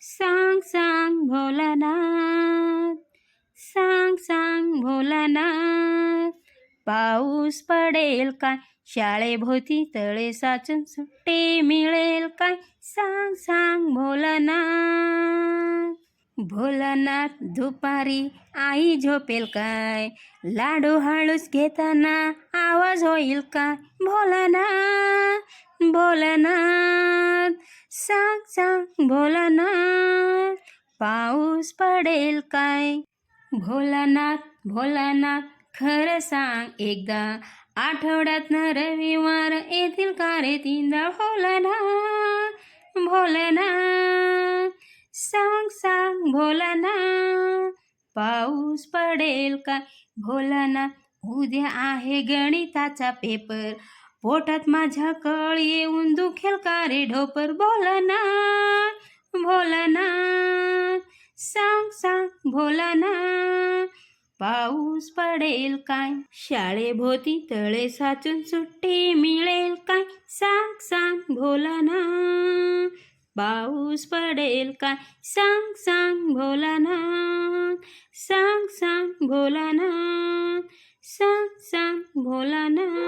सांग सांग भोलानाथ सांग सांग भोलानाथ पाऊस पडेल काय? शाळेभोवती तळे साचून सुट्टी मिळेल काय? सांग सांग भोलानाथ भोलानाथ दुपारी आई झोपेल काय? लाडू हळूस घेताना आवाज होईल काय? भोलानाथ भोलानाथ. सांग सांग भोलानाथ पाऊस पडेल काय? भोलानाथ भोलानाथ खरं सांग एकदा. आठवड्यातनं रविवार येतील का रे तीनदा? भोलानाथ भोलानाथ सांग सांग भोलानाथ पाऊस पडेल काय? भोलानाथ उद्या आहे गणिताचा पेपर पोटात माझ्या कळ येऊन दुखेल का रे ढोपर? बोलना भोलानाथ सांग सांग भोलानाथ पाऊस पडेल काय? शाळेभोवती तळे साचून सुट्टी मिळेल काय? सांग सांग भोलानाथ पाऊस पडेल काय? सांग सांग भोलानाथ सांग सांग भोलानाथ सांग सांग भोलानाथ